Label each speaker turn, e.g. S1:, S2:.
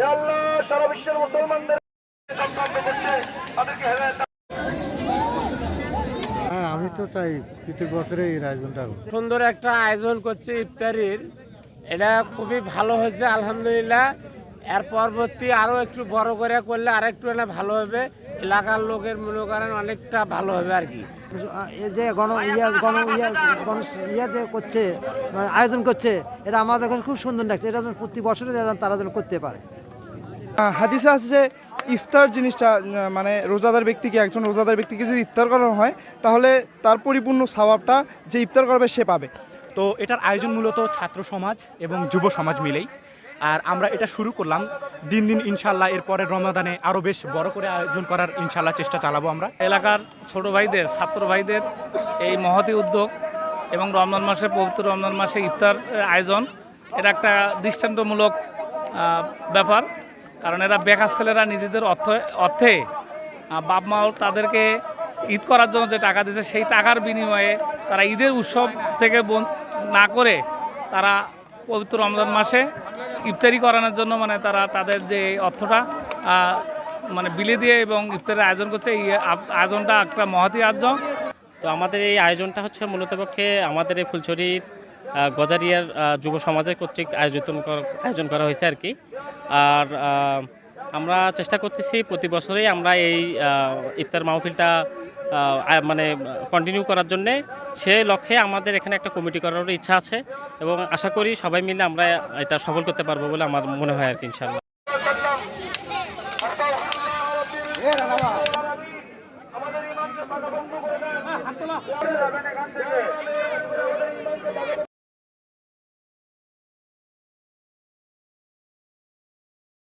S1: আল্লাহ সারা বিশ্বের মুসলমানদের
S2: হ্যাঁ আমি তো চাই প্রত্যেক বছরে এই আয়োজনটা।
S3: সুন্দর একটা আয়োজন করছে ইফতারির। এটা খুবই ভালো হয়েছে আলহামদুলিল্লাহ। এর পরবর্তী আরও একটু বড় করে করলে আরেকটু এটা ভালো হবে। এলাকার লোকের মনে করেন অনেকটা ভালো হবে আর কি।
S4: এই যে গণ ইয়া গণ ইয়া গণ ইয়া যে করছে মানে আয়োজন করছে এটা আমাদের কাছে খুব সুন্দর লাগছে। এটা প্রতি বছরে যেন তারা যেন করতে পারে।
S5: হাদিসে আছে যে ইফতার জিনিসটা মানে রোজাদার ব্যক্তিকে একজন রোজাদার ব্যক্তিকে যদি ইফতার করানো হয় তাহলে তার পরিপূর্ণ স্বভাবটা যে ইফতার করবে সে পাবে।
S6: তো এটার আয়োজন মূলত ছাত্র সমাজ এবং যুব সমাজ মিলেই। আর আমরা এটা শুরু করলাম দিন দিন ইনশাল্লাহ এরপরে রমাদানে আরও বেশ বড় করে আয়োজন করার ইনশাল্লাহ চেষ্টা চালাবো আমরা।
S7: এলাকার ছোট ভাইদের ছাত্র ভাইদের এই মহতি উদ্যোগ এবং রমজান মাসে পবিত্র রমজান মাসে ইফতার আয়োজন এটা একটা দৃষ্টান্তমূলক ব্যাপার। কারণ এরা বেকার ছেলেরা নিজেদের অর্থ, অর্থে বাপ মাও তাদেরকে ঈদ করার জন্য যে টাকা দিয়েছে, সেই টাকার বিনিময়ে তারা ঈদের উৎসব থেকে না করে তারা পবিত্র রমজান মাসে ইফতারি করানোর জন্য মানে তারা তাদের যে অর্থটা মানে বিলে দিয়ে এবং ইফতারের আয়োজন করছে, এই আয়োজনটা একটা মহতি আয়োজন।
S8: তো আমাদের এই আয়োজনটা হচ্ছে মূলত পক্ষে আমাদের এই ফুলছড়ির গজারিয়ার যুব সমাজের কর্তৃক আয়োজিত করা- আয়োজন করা হয়েছে আর কি। আর আমরা চেষ্টা করতেছি প্রতি বছরেই আমরা এই ইফতার মাহফিলটা মানে কন্টিনিউ করার জন্যে। সে লক্ষ্যে আমাদের এখানে একটা কমিটি করার ইচ্ছা আছে এবং আশা করি সবাই মিলে আমরা এটা সফল করতে পারব বলে আমার মনে হয় আর কি ইনশাল্লাহ
S1: আমাদের